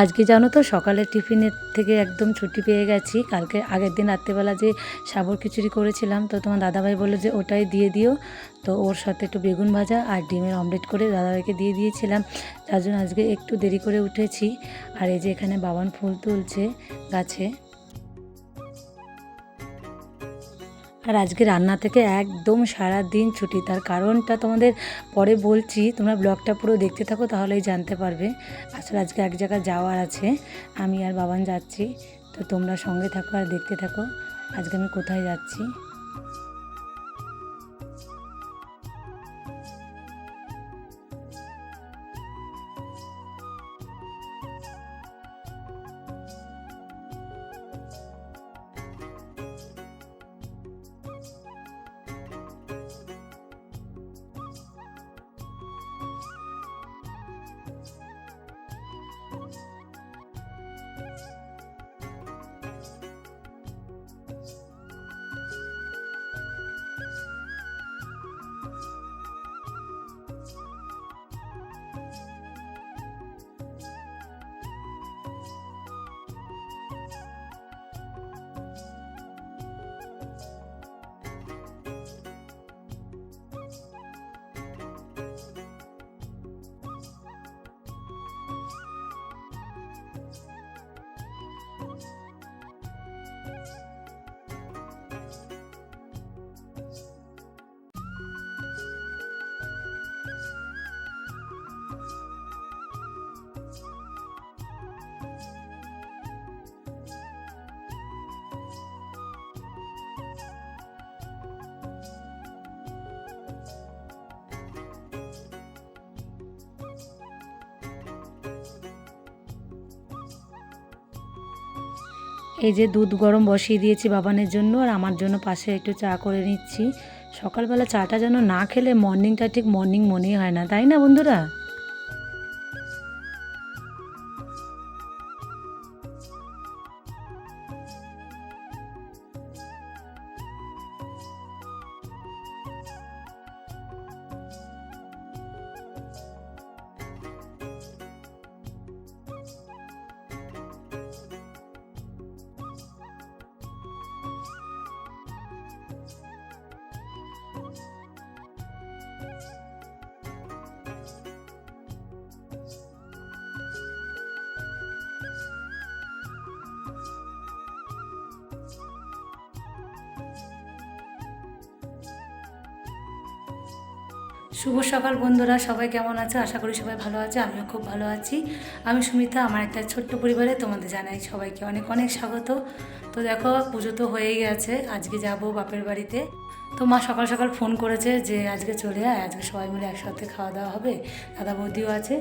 আজকে জানো তো সকালের টিফিনের থেকে একদম ছুটি পেয়ে গেছি। কালকে আগের দিন রাত্রেবেলা যে সাবর খিচুড়ি করেছিলাম, তো তোমার দাদাভাই বলল যে ওটাই দিয়ে দিও। তো ওর সাথে একটু বেগুন ভাজা আর ডিমের অমলেট করে দাদাভাইকে দিয়ে দিয়েছিলাম। তার জন্য আজকে একটু দেরি করে উঠেছি। আর এই যে এখানে বাবান ফুল তুলছে গাছে। আর আজকে রান্না থেকে একদম সারা দিন ছুটি। তার কারণটা তোমাদের পরে বলছি, তোমরা ব্লগটা পুরো দেখতে থাকো, তাহলেই জানতে পারবে। আসলে আজকে এক জায়গায় যাওয়ার আছে, আমি আর বাবান যাচ্ছি। তো তোমরা সঙ্গে থাকো আর দেখতে থাকো, আজকে আমি কোথায় যাচ্ছি। এই যে দুধ গরম বসিয়ে দিয়েছি বাবানের জন্য আর আমার জন্য পাশে একটু চা করে নিচ্ছি। সকালবেলা চাটা যেন না খেলে মর্নিংটা ঠিক মর্নিং মনেই হয় না, তাই না বন্ধুরা? শুভ সকাল বন্ধুরা, সবাই কেমন আছে? আশা করি সবাই ভালো আছে, আমিও খুব ভালো আছি। আমি সুমিতা, আমার একটা ছোট্ট পরিবারে তোমাদের জানাই সবাইকে অনেক অনেক স্বাগত। তো দেখো, পুজো তো হয়েই গেছে, আজকে যাব বাপের বাড়িতে। তো মা সকাল সকাল ফোন করেছে যে আজকে চলে আয়, আজকে সবাই মিলে একসাথে খাওয়া দাওয়া হবে, দাদা বৌদিও আছে।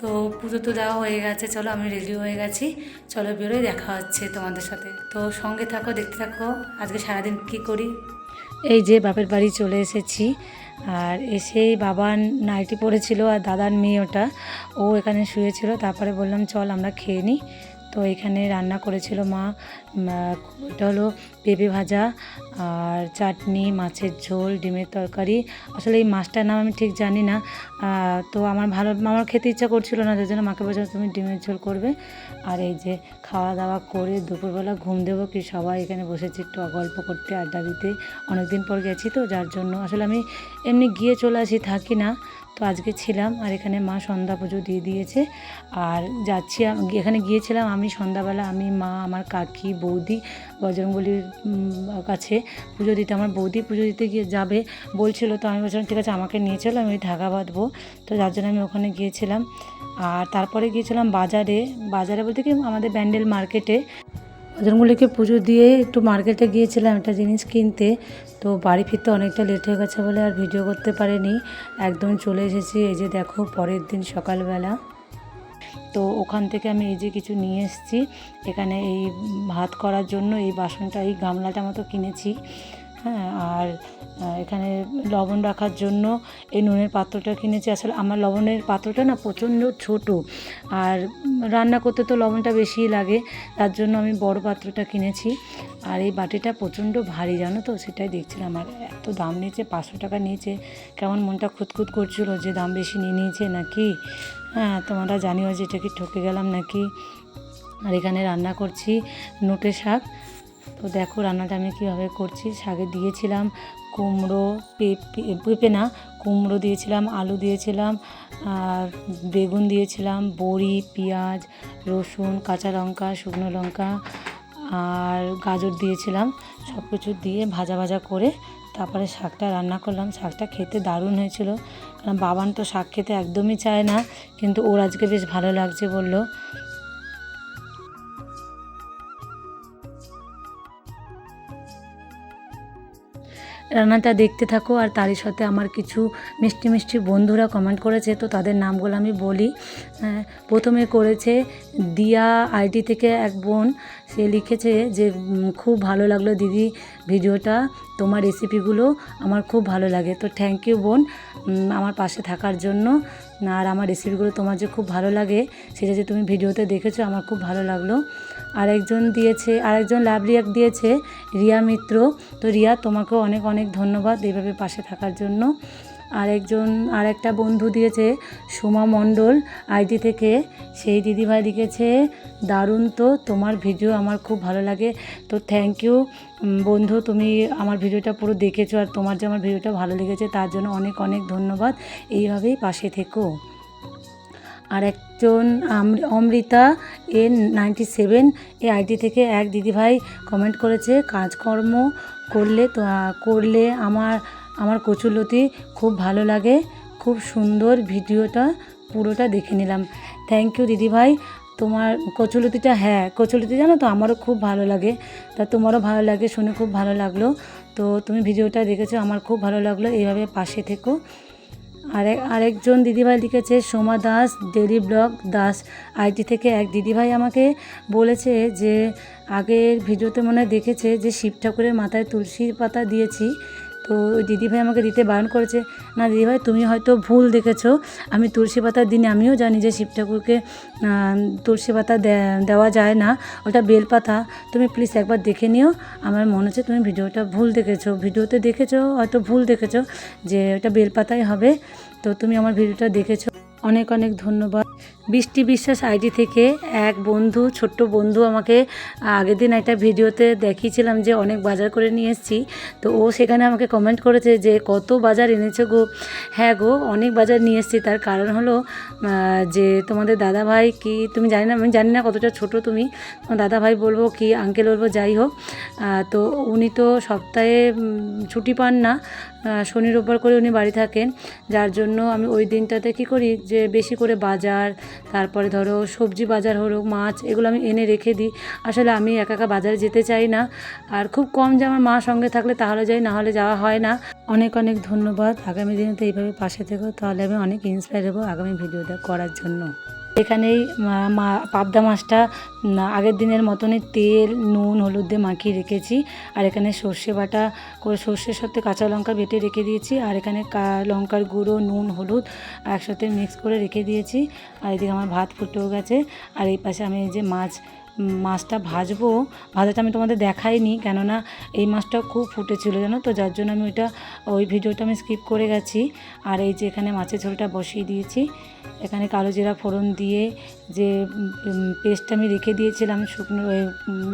তো পুজো তো দেওয়া হয়ে গেছে, চলো আমি রেডি হয়ে গেছি, চলো বেরোয় দেখা হচ্ছে তোমাদের সাথে। তো সঙ্গে থাকো, দেখতে থাকো, আজকে সারাদিন কী করি? এই যে বাপের বাড়ি চলে এসেছি আর এসেই বাবার নাইটি পড়েছিল আর দাদার মেয়ে ওটা ও এখানে শুয়েছিল, তারপরে বললাম, চল আমরা খেয়ে নিই। তো এখানে রান্না করেছিল মা এটা হলো পেঁপে ভাজা আর চাটনি, মাছের ঝোল, ডিমের তরকারি। আসলে এই মাছটার নাম আমি ঠিক জানি না। তো আমার ভালো, আমার খেতে ইচ্ছা করছিল না, যার জন্য মাকে বলছিলাম, তুমি ডিমের ঝোল করবে। আর এই যে খাওয়া দাওয়া করে দুপুরবেলা ঘুম দেবো কি সবাই এখানে বসেছি একটু গল্প করতে, আড্ডা দিতে। অনেকদিন পর গেছি তো, যার জন্য আসলে আমি এমনি গিয়ে চলে আসি, থাকি না। তো আজকে ছিলাম আর এখানে মা সন্ধ্যা পুজো দিয়ে দিয়েছে। আর যাচ্ছি এখানে গিয়েছিলাম আমি সন্ধ্যাবেলা আমি মা আমার কাকি বৌদি বজরংবলির উম, কাছে পুজো দিতে। আমার বৌদি পুজো দিতে গিয়ে যাবে বলছিল তো আমি বলছিলাম ঠিক আছে আমাকে নিয়ে চলো আমি ঢাকা বাঁধবো। তো যার জন্য আমি ওখানে গিয়েছিলাম। আর তারপরে গিয়েছিলাম বাজারে। বাজারে বলতে কি আমাদের ব্যান্ডেল মার্কেটে বজরংবলিকে পুজো দিয়ে একটু মার্কেটে গিয়েছিলাম একটা জিনিস কিনতে, তো বাড়ি ফিরতে অনেকটা লেট হয়ে গেছে বলে আর ভিডিও করতে পারিনি। একদম চলে এসেছি, এই যে দেখো পরের দিন সকালবেলা। তো ওখান থেকে আমি এই যে কিছু নিয়ে এসেছি, এখানে এই ভাত করার জন্য এই বাসনটা, এই গামলাটা মতো কিনেছি। হ্যাঁ আর এখানে লবণ রাখার জন্য এই নুনের পাত্রটা কিনেছি। আসলে আমার লবণের পাত্রটা না প্রচণ্ড ছোট, আর রান্না করতে তো লবণটা বেশিই লাগে, তার জন্য আমি বড় পাত্রটা কিনেছি। আর এই বাটিটা প্রচণ্ড ভারী, জানো তো? সেটাই দেখছিলাম। আর এত দাম নিয়েছে, পাঁচশো টাকা নিয়েছে। কেমন মনটা খুঁতখুত করছিল যে দাম বেশি নিয়ে নিয়েছে নাকি? হ্যাঁ তোমরা জানিও যে এটা কি ঠকে গেলাম নাকি? আর এখানে রান্না করছি নোটে শাক। তো দেখো রান্নাটা আমি কীভাবে করছি। শাকে দিয়েছিলাম কুমড়ো, পেঁপে পেঁপে না, কুমড়ো দিয়েছিলাম, আলু দিয়েছিলাম, আর বেগুন দিয়েছিলাম, বড়ি, পেঁয়াজ, রসুন, কাঁচা লঙ্কা, শুকনো লঙ্কা, আর গাজর দিয়েছিলাম। সব কিছু দিয়ে ভাজা ভাজা করে তারপরে শাকটা রান্না করলাম। শাকটা খেতে দারুণ হয়েছিল। কারণ বাবান তো শাক খেতে একদমই চায় না, কিন্তু ওর আজকে বেশ ভালো লাগছে বলল। রান্নাটা দেখতে থাকো আর তারই সাথে আমার কিছু মিষ্টি মিষ্টি বন্ধুরা কমেন্ট করেছে, তো তাদের নামগুলো আমি বলি। প্রথমে করেছে দিয়া আইডি থেকে এক বোন, সে লিখেছে যে খুব ভালো লাগল দিদি ভিডিওটা, তোমার রেসিপিগুলো আমার খুব ভালো লাগে। তো থ্যাংক ইউ বোন আমার পাশে থাকার জন্য। আর আমার রেসিপিগুলো তোমার যে খুব ভালো লাগে, সেটা যে তুমি ভিডিওতে দেখেছ, আমার খুব ভালো লাগল। আরেকজন দিয়েছে, আরেকজন লাভ রিয়াক্ট দিয়েছে, রিয়া মিত্র। তো রিয়া তোমাকেও অনেক অনেক ধন্যবাদ এইভাবে পাশে থাকার জন্য। আরেকজন, আরেকটা বন্ধু দিয়েছে, সোমা মণ্ডল, আইডি থেকে। সেই দিদিভাই লিখেছে, দারুণ তো, তোমার ভিডিও আমার খুব ভালো লাগে। তো থ্যাংক ইউ বন্ধু, তুমি আমার ভিডিওটা পুরো দেখেছ আর তোমার যে আমার ভিডিওটা ভালো লেগেছে, তার জন্য অনেক অনেক ধন্যবাদ। এইভাবেই পাশে থেকো। আর একজন অমৃতা এন নাইনটি সেভেন এই আইডি থেকে এক দিদিভাই কমেন্ট করেছে, কাজকর্ম করলে তো করলে আমার আমার কচুলতি খুব ভালো লাগে। খুব সুন্দর ভিডিওটা, পুরোটা দেখে নিলাম। থ্যাংক ইউ দিদিভাই। তোমার কচুলতিটা হ্যাঁ কচুলতি জানো তো, আমারও খুব ভালো লাগে। তা তোমারও ভালো লাগে, শুনে খুব ভালো লাগল। তো তুমি ভিডিওটা দেখেছ, আমার খুব ভালো লাগল। এইভাবে পাশে থেকো। আরেক, আরেকজন দিদিভাই লিখেছে, Soma Das, daily blog, Das. IT থেকে এক দিদিভাই আমাকে বলেছে যে, আগের ভিডিওতে মনে দেখেছে যে, শিব ঠাকুরের মাথায় তুলসী পাতা দিয়েছি। তো দিদিভাই আমাকে দিতে বারণ করেছে, না দিদিভাই, তুমি হয়তো ভুল দেখেছ। আমি তুলসী পাতার দিনে আমিও জানি যে শিব ঠাকুরকে তুলসী পাতা দেওয়া যায় না, ওটা বেলপাতা। তুমি প্লিজ একবার দেখে নিও। আমার মনে হচ্ছে তুমি ভিডিওটা ভুল দেখেছ। ভিডিওতে দেখেছ, হয়তো ভুল দেখেছ যে ওটা বেলপাতাই হবে। তো তুমি আমার ভিডিওটা দেখেছ। অনেক অনেক ধন্যবাদ। বৃষ্টি বিশ্বাস আইডি থেকে এক বন্ধু, ছোট্ট বন্ধু আমাকে আগের দিন একটা ভিডিওতে দেখিয়েছিলাম যে অনেক বাজার করে নিয়ে এসেছি। তো ও সেখানে আমাকে কমেন্ট করেছে যে, কত বাজার এনেছো গো? হ্যাঁ গো, অনেক বাজার নিয়ে এসেছি। তার কারণ হলো যে তোমাদের দাদা ভাই কি, তুমি জানি না, আমি জানি না কতটা ছোট তুমি। তোমার দাদা ভাই বলব কি আঙ্কেল বলব, যাই হোক। তো উনি তো সপ্তাহে ছুটি পান না। শনি রোববার করে উনি বাড়ি থাকেন। যার জন্য আমি ওই দিনটাতে কী করি, যে বেশি করে বাজার তারপরে ধরো সবজি বাজার হলো মাছ, এগুলো আমি এনে রেখে দিই। আসলে আমি একা একা বাজারে যেতে চাই না। আর খুব কম যে আমার মা সঙ্গে থাকলে তাহলে যাই, না হলে যাওয়া হয় না। অনেক অনেক ধন্যবাদ। আগামী দিনে তো এইভাবে পাশে থেকো, তাহলে আমি অনেক ইন্সপায়ার হব আগামী ভিডিওটা করার জন্য। এখানেই মা- পাবদা মাছটা আগের দিনের মতনই তেল, নুন, হলুদ দিয়ে মাখিয়ে রেখেছি। আর এখানে সর্ষে বাটা করে, সর্ষের সাথে কাঁচা লঙ্কা বেটে রেখে দিয়েছি। আর এখানে লঙ্কার গুঁড়ো, নুন, হলুদ একসাথে মিক্স করে রেখে দিয়েছি। আর এদিকে আমার ভাত ফুটেও গেছে। আর এই পাশে আমি এই যে মাছ মাছটা ভাজবো, ভাজাটা আমি তোমাদের দেখাইনি, কেননা এই মাছটা খুব ফুটেছিল, জানো তো? যার জন্য আমি ওইটা, ওই ভিডিওটা আমি স্কিপ করে গেছি। আর এই যে এখানে মাছের ঝোলটা বসিয়ে দিয়েছি। এখানে কালো জিরা ফোড়ন দিয়ে যে পেস্ট আমি রেখে দিয়েছিলাম শুকনো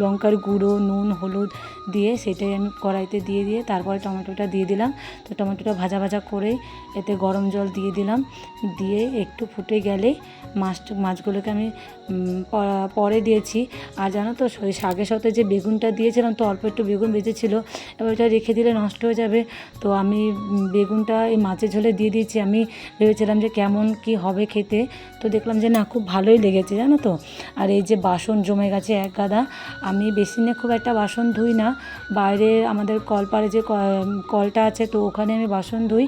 লঙ্কার গুঁড়ো, নুন, হলুদ দিয়ে সেটাই আমি কড়াইতে দিয়ে দিয়ে তারপরে টমেটোটা দিয়ে দিলাম। তো টমেটোটা ভাজা ভাজা করে এতে গরম জল দিয়ে দিলাম। দিয়ে একটু ফুটে গেলে মাছ, মাছগুলোকে আমি পরে দিয়েছি। আর জানো তো, ওই শাকের সাথে যে বেগুনটা দিয়েছিলাম, তো অল্প একটু বেগুন বেঁচেছিলো এবার ওটা রেখে দিলে নষ্ট হয়ে যাবে। তো আমি বেগুনটা এই মাছের ঝোলে দিয়ে দিয়েছি। আমি ভেবেছিলাম যে কেমন কি হবে খেতে। তো দেখলাম যে না, খুব ভালোই লেগেছে, জানো তো? আর এই যে বাসন জমে গেছে এক গাদা, আমি বেসিনে খুব একটা বাসন ধুই না। বাইরে আমাদের কলপারে যে কলটা আছে, তো ওখানে আমি বাসন ধুই।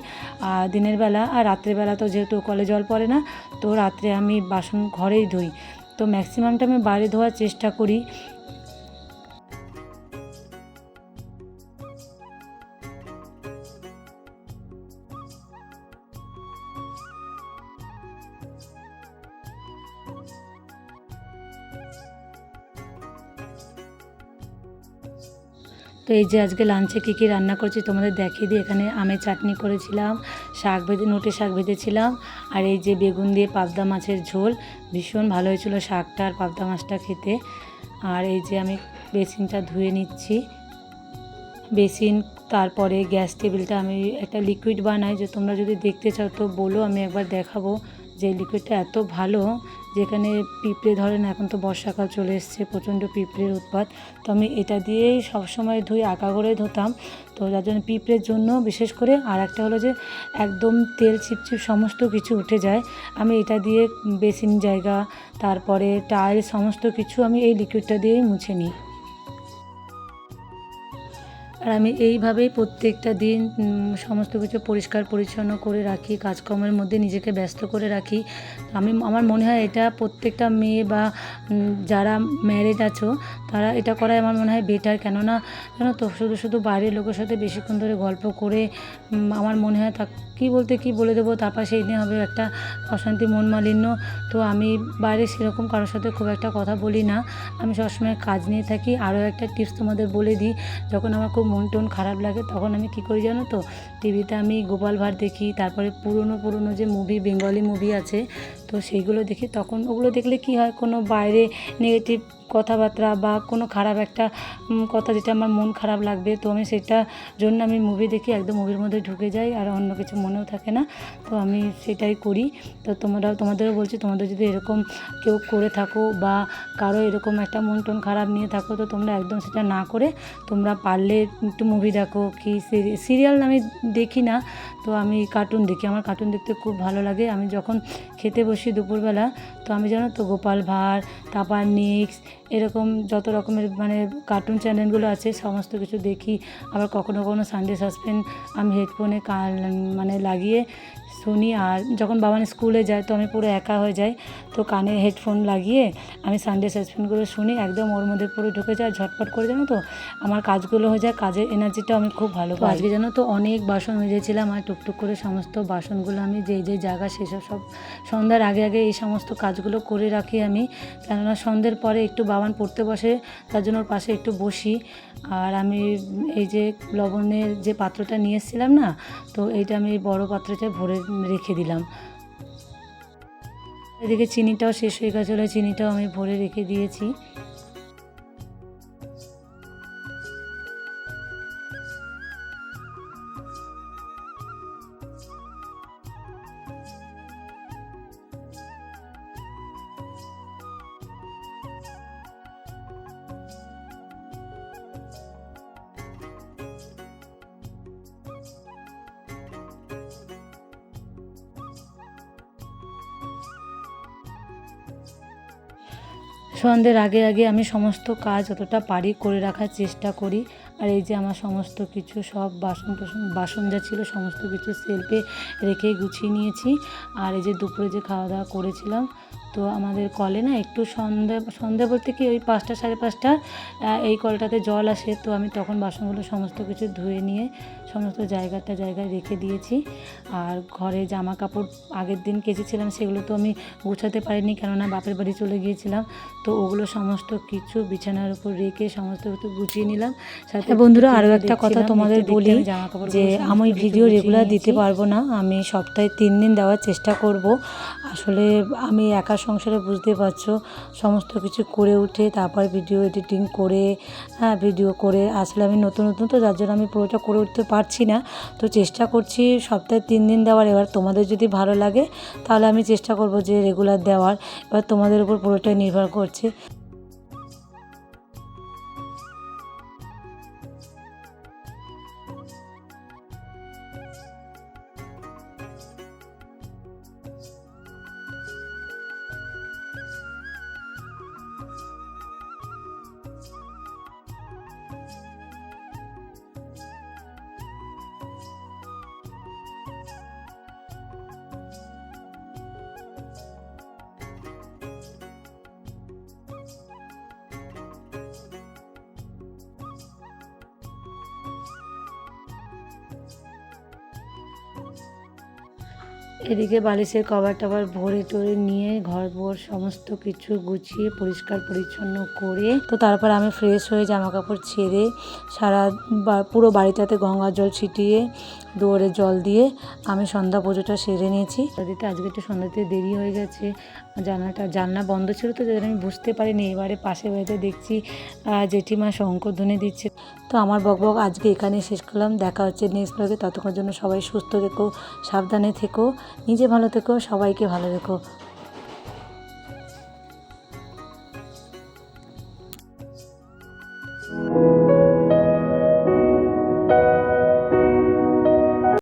আর দিনের বেলা আর রাত্রেবেলা তো যেহেতু কলে জল পড়ে না, তো রাত্রে আমি বাসন ঘরেই ধুই। তো ম্যাক্সিমামটা আমি বাইরে ধোয়ার চেষ্টা করি। তো এই যে আজকে লাঞ্চে কী কী রান্না করছি তোমাদের দেখিয়ে দিই। এখানে আমের চাটনি করেছিলাম, শাক ভেজে, নোটে শাক ভেজেছিলাম, আর এই যে বেগুন দিয়ে পাবদা মাছের ঝোল, ভীষণ ভালো হয়েছিল শাকটা আর পাবদা মাছটা খেতে। আর এই যে আমি বেসিনটা ধুয়ে নিচ্ছি। বেসিন, তারপরে গ্যাস টেবিলটা আমি একটা লিকুইড বানাই। যে তোমরা যদি দেখতে চাও তো বলো, আমি একবার দেখাবো যে লিকুইডটা এত ভালো। যেখানে পিঁপড়ে ধরেন, এখন তো বর্ষাকাল চলে এসছে, প্রচণ্ড পিঁপড়ের উৎপাত। তো আমি এটা দিয়েই সবসময় ধুই, আঁকা করে ধুতাম। তো যার জন্য পিঁপড়ের জন্য বিশেষ করে আর একটা হলো যে, একদম তেল চিপচিপ সমস্ত কিছু উঠে যায়। আমি এটা দিয়ে বেসিন জায়গা, তারপরে টাইল সমস্ত কিছু আমি এই লিকুইডটা দিয়েই মুছে নিই। আর আমি এইভাবেই প্রত্যেকটা দিন সমস্ত কিছু পরিষ্কার, পরিচ্ছন্ন করে রাখি, কাজকর্মের মধ্যে নিজেকে ব্যস্ত করে রাখি। আমি, আমার মনে হয় এটা প্রত্যেকটা মেয়ে বা যারা ম্যারেজ আছো, তারা এটা করাই আমার মনে হয় বেটার কেননা, জানো তো, শুধু শুধু বাইরের লোকের সাথে বেশিক্ষণ ধরে গল্প করে আমার মনে হয় কী বলতে কি বলে দেবো? তারপর সেই দিন হবে একটা অশান্তি, মন মালিন্য। তো আমি বাইরে সেরকম কারোর সাথে খুব একটা কথা বলি না। আমি সবসময় কাজ নিয়ে থাকি। আরও একটা টিপস তোমাদের বলে দিই। যখন আমার খুব মন টন খারাপ লাগে, তখন আমি কি করি জানো তো? টিভিতে আমি গোপাল ভাঁড় দেখি, তারপরে পুরনো পুরনো যে মুভি বেঙ্গলি মুভি আছে, তো সেইগুলো দেখি। তখন ওগুলো দেখলে কি হয়, কোনো বাইরে নেগেটিভ কথাবার্তা বা কোনো খারাপ একটা কথা যেটা আমার মন খারাপ লাগবে, তো আমি সেটা জন্য আমি মুভি দেখি, একদম মুভির মধ্যে ঢুকে যাই আর অন্য কিছু মনেও থাকে না, তো আমি সেটাই করি। তো তোমরাও, তোমাদেরও বলছি, তোমাদের যদি এরকম কেউ করে থাকো বা কারও এরকম একটা মন টন খারাপ নিয়ে থাকো, তো তোমরা একদম সেটা না করে, তোমরা পারলে একটু মুভি দেখো, কি সিরিয়াল আমি দেখি না, তো আমি কার্টুন দেখি। আমার কার্টুন দেখতে খুব ভালো লাগে। আমি যখন খেতে বসি দুপুরবেলা, তো আমি জানো তো, গোপাল ভাঁড়, তারপর নিক্স, এরকম যত রকমের মানে কার্টুন চ্যানেলগুলো আছে, সমস্ত কিছু দেখি। আবার কখনো কখনো সানডে সাসপেন্ড আমি হেডফোনে কান মানে লাগিয়ে শুনি আর যখন বাবা স্কুলে যায় তো আমি পুরো একা হয়ে যাই। তো কানে হেডফোন লাগিয়ে আমি সানডে সাসপেন্সগুলো শুনি, একদম ওর মধ্যে পুরো ঢুকে যায়, ঝটপট করে জানো তো? আমার কাজগুলো হয়ে যায়, কাজের এনার্জিটাও আমি খুব ভালো পাই। আজকে জানো তো অনেক বাসন মেজেছিলাম আর টুকটুক করে সমস্ত বাসনগুলো আমি যেই যে জায়গা সেসব সব সন্ধ্যার আগে আগে এই সমস্ত কাজগুলো করে রাখি আমি। কেননা সন্ধ্যের পরে একটু বাবান পড়তে বসে, তার জন্য ওর পাশে একটু বসি। আর আমি এই যে লবণের যে পাত্রটা নিয়ে এসেছিলাম না, তো এইটা আমি বড় পাত্রটা ভরে রেখে দিলাম। এদিকে চিনিটাও শেষ হয়ে গেছিল চিনিটাও আমি ভরে রেখে দিয়েছি। সন্ধ্যের আগে আগে আমি সমস্ত কাজ যতটা পারি করে রাখার চেষ্টা করি। আর এই যে আমার সমস্ত কিছু সব বাসন টাসন, বাসন যা ছিল সমস্ত কিছু সেলফে রেখে গুছিয়ে নিয়েছি। আর এই যে দুপুরে যে খাওয়া দাওয়া করেছিলাম তো আমাদের কলে না একটু সন্ধ্যা সন্ধ্যা বলতে কি ওই পাঁচটা সাড়ে পাঁচটা এই কলটাতে জল আসে তো আমি তখন বাসনগুলো সমস্ত কিছু ধুয়ে নিয়ে সমস্ত জায়গাটা জায়গায় রেখে দিয়েছি। আর ঘরে জামা কাপড় আগের দিন কেচেছিলাম সেগুলো তো আমি গুছাতে পারিনি কেননা বাপের বাড়ি চলে গিয়েছিলাম। তো ওগুলো সমস্ত কিছু বিছানার উপর রেখে সমস্ত কিছু গুছিয়ে নিলাম। সাথে বন্ধুরা আরও একটা কথা তোমাদের বলি জামা কাপড় যে আমি ভিডিও রেগুলার দিতে পারব না আমি সপ্তাহে তিন দিন দেওয়ার চেষ্টা করব। আসলে আমি একা সংসারে বুঝতে পারছ, সমস্ত কিছু করে উঠে তারপর ভিডিও এডিটিং করে হ্যাঁ ভিডিও করে আসলে আমি নতুন নতুন তো যার জন্য আমি পুরোটা করে উঠতে পারছি না। তো চেষ্টা করছি সপ্তাহে তিন দিন দেওয়ার। এবার তোমাদের যদি ভালো লাগে, তাহলে আমি চেষ্টা করব যে রেগুলার দেওয়ার। এবার তোমাদের উপর পুরোটাই নির্ভর করছে। এদিকে বালিশের কভার টাভার ভরে টরে নিয়ে ঘর ভোর সমস্ত কিছু গুছিয়ে পরিষ্কার পরিচ্ছন্ন করে, তো তারপর আমি ফ্রেশ হয়ে জামা কাপড় ছেড়ে সারা পুরো বাড়িটাতে গঙ্গা জল ছিটিয়ে দুয়ারে জল দিয়ে আমি সন্ধ্যা পুজোটা সেরে নিয়েছি। দিতে আজকে একটু সন্ধ্যাতে দেরি হয়ে গেছে জানলাটা, জানলা বন্ধ ছিল তো আমি বুঝতে পারিনি, এবারে পাশে বাড়িতে দেখছি জেঠিমা শঙ্করধ্বনি দিচ্ছে। তো আমার বকবক আজকে এখানে শেষ করলাম। দেখা হচ্ছে নেক্সট ব্লগে ততক্ষণের জন্য সবাই সুস্থ থেকো, সাবধানে থেকো, নিজে ভালো থেকো, সবাইকে ভালো রেখো।